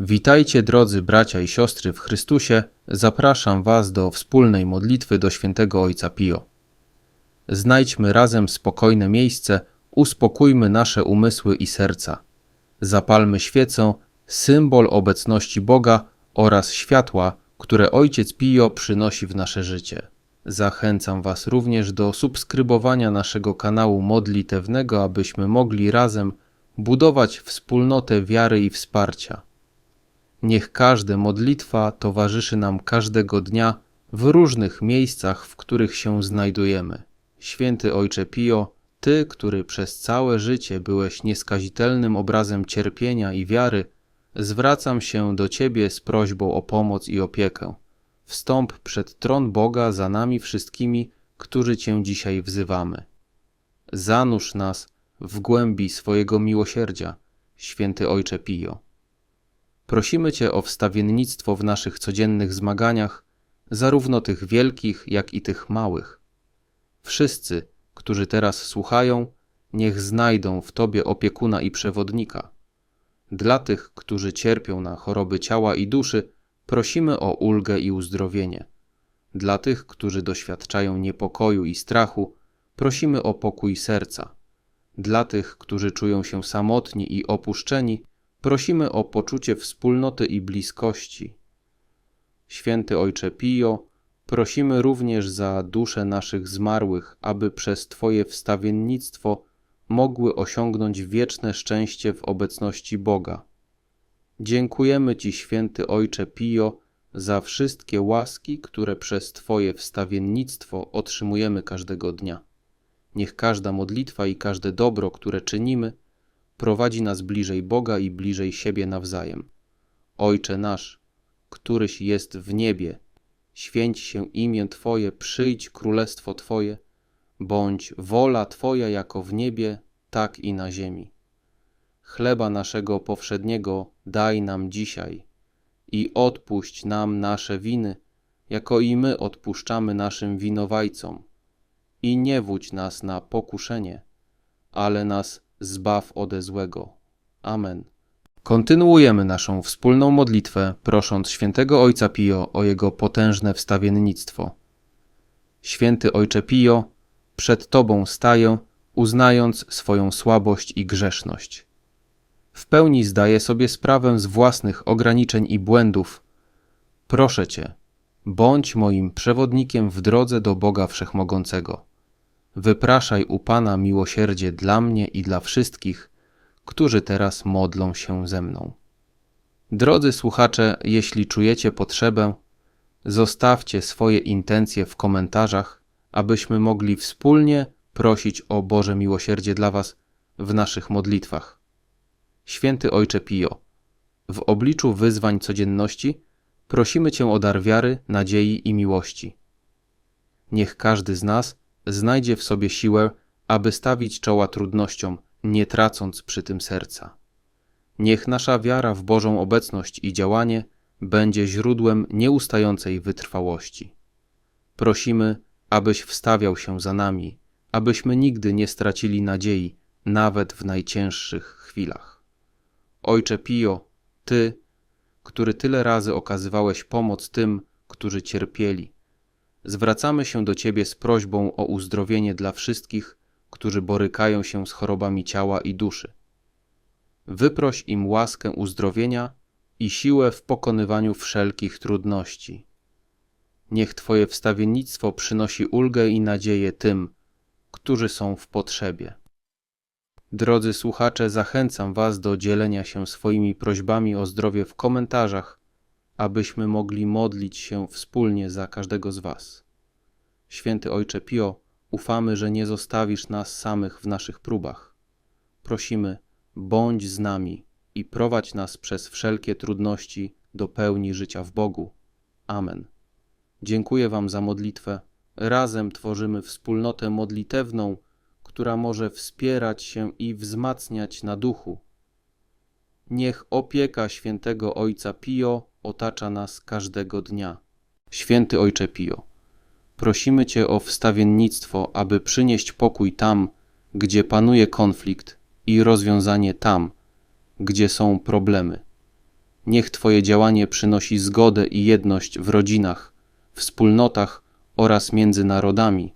Witajcie drodzy bracia i siostry w Chrystusie, zapraszam Was do wspólnej modlitwy do świętego Ojca Pio. Znajdźmy razem spokojne miejsce, uspokójmy nasze umysły i serca. Zapalmy świecę, symbol obecności Boga oraz światła, które Ojciec Pio przynosi w nasze życie. Zachęcam Was również do subskrybowania naszego kanału modlitewnego, abyśmy mogli razem budować wspólnotę wiary i wsparcia. Niech każda modlitwa towarzyszy nam każdego dnia w różnych miejscach, w których się znajdujemy. Święty Ojcze Pio, Ty, który przez całe życie byłeś nieskazitelnym obrazem cierpienia i wiary, zwracam się do Ciebie z prośbą o pomoc i opiekę. Wstąp przed tron Boga za nami wszystkimi, którzy Cię dzisiaj wzywamy. Zanurz nas w głębi swojego miłosierdzia, święty Ojcze Pio. Prosimy Cię o wstawiennictwo w naszych codziennych zmaganiach, zarówno tych wielkich, jak i tych małych. Wszyscy, którzy teraz słuchają, niech znajdą w Tobie opiekuna i przewodnika. Dla tych, którzy cierpią na choroby ciała i duszy, prosimy o ulgę i uzdrowienie. Dla tych, którzy doświadczają niepokoju i strachu, prosimy o pokój serca. Dla tych, którzy czują się samotni i opuszczeni, prosimy o poczucie wspólnoty i bliskości. Święty Ojcze Pio, prosimy również za dusze naszych zmarłych, aby przez Twoje wstawiennictwo mogły osiągnąć wieczne szczęście w obecności Boga. Dziękujemy Ci, święty Ojcze Pio, za wszystkie łaski, które przez Twoje wstawiennictwo otrzymujemy każdego dnia. Niech każda modlitwa i każde dobro, które czynimy, prowadzi nas bliżej Boga i bliżej siebie nawzajem. Ojcze nasz, któryś jest w niebie, święć się imię Twoje, przyjdź królestwo Twoje, bądź wola Twoja jako w niebie, tak i na ziemi. Chleba naszego powszedniego daj nam dzisiaj i odpuść nam nasze winy, jako i my odpuszczamy naszym winowajcom. I nie wódź nas na pokuszenie, ale nas zbaw ode złego. Amen. Kontynuujemy naszą wspólną modlitwę, prosząc świętego Ojca Pio o jego potężne wstawiennictwo. Święty Ojcze Pio, przed Tobą staję, uznając swoją słabość i grzeszność. W pełni zdaję sobie sprawę z własnych ograniczeń i błędów. Proszę Cię, bądź moim przewodnikiem w drodze do Boga Wszechmogącego. Wypraszaj u Pana miłosierdzie dla mnie i dla wszystkich, którzy teraz modlą się ze mną. Drodzy słuchacze, jeśli czujecie potrzebę, zostawcie swoje intencje w komentarzach, abyśmy mogli wspólnie prosić o Boże miłosierdzie dla Was w naszych modlitwach. Święty Ojcze Pio, w obliczu wyzwań codzienności prosimy Cię o dar wiary, nadziei i miłości. Niech każdy z nas znajdzie w sobie siłę, aby stawić czoła trudnościom, nie tracąc przy tym serca. Niech nasza wiara w Bożą obecność i działanie będzie źródłem nieustającej wytrwałości. Prosimy, abyś wstawiał się za nami, abyśmy nigdy nie stracili nadziei, nawet w najcięższych chwilach. Ojcze Pio, Ty, który tyle razy okazywałeś pomoc tym, którzy cierpieli, zwracamy się do Ciebie z prośbą o uzdrowienie dla wszystkich, którzy borykają się z chorobami ciała i duszy. Wyproś im łaskę uzdrowienia i siłę w pokonywaniu wszelkich trudności. Niech Twoje wstawiennictwo przynosi ulgę i nadzieję tym, którzy są w potrzebie. Drodzy słuchacze, zachęcam Was do dzielenia się swoimi prośbami o zdrowie w komentarzach abyśmy mogli modlić się wspólnie za każdego z Was. Święty Ojcze Pio, ufamy, że nie zostawisz nas samych w naszych próbach. Prosimy, bądź z nami i prowadź nas przez wszelkie trudności do pełni życia w Bogu. Amen. Dziękuję Wam za modlitwę. Razem tworzymy wspólnotę modlitewną, która może wspierać się i wzmacniać na duchu. Niech opieka świętego Ojca Pio otacza nas każdego dnia. Święty Ojcze Pio, prosimy Cię o wstawiennictwo, aby przynieść pokój tam, gdzie panuje konflikt i rozwiązanie tam, gdzie są problemy. Niech Twoje działanie przynosi zgodę i jedność w rodzinach, wspólnotach oraz między narodami.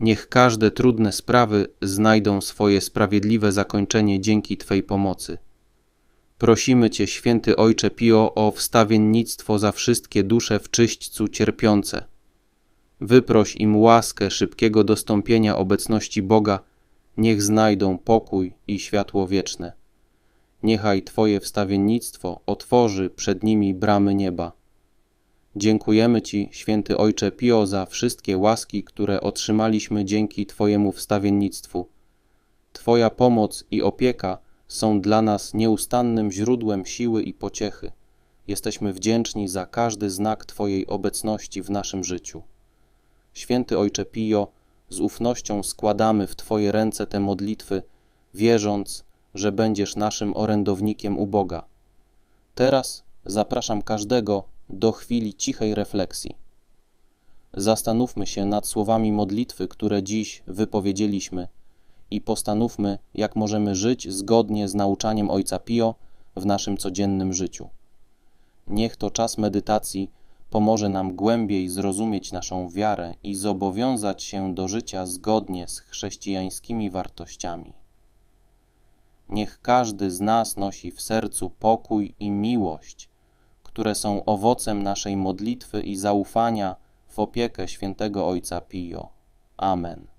Niech każde trudne sprawy znajdą swoje sprawiedliwe zakończenie dzięki Twej pomocy. Prosimy Cię, święty Ojcze Pio, o wstawiennictwo za wszystkie dusze w czyśćcu cierpiące. Wyproś im łaskę szybkiego dostąpienia obecności Boga, niech znajdą pokój i światło wieczne. Niechaj Twoje wstawiennictwo otworzy przed nimi bramy nieba. Dziękujemy Ci, święty Ojcze Pio, za wszystkie łaski, które otrzymaliśmy dzięki Twojemu wstawiennictwu. Twoja pomoc i opieka są dla nas nieustannym źródłem siły i pociechy. Jesteśmy wdzięczni za każdy znak Twojej obecności w naszym życiu. Święty Ojcze Pio, z ufnością składamy w Twoje ręce te modlitwy, wierząc, że będziesz naszym orędownikiem u Boga. Teraz zapraszam każdego do chwili cichej refleksji. Zastanówmy się nad słowami modlitwy, które dziś wypowiedzieliśmy i postanówmy, jak możemy żyć zgodnie z nauczaniem Ojca Pio w naszym codziennym życiu. Niech to czas medytacji pomoże nam głębiej zrozumieć naszą wiarę i zobowiązać się do życia zgodnie z chrześcijańskimi wartościami. Niech każdy z nas nosi w sercu pokój i miłość, które są owocem naszej modlitwy i zaufania w opiekę świętego Ojca Pio. Amen.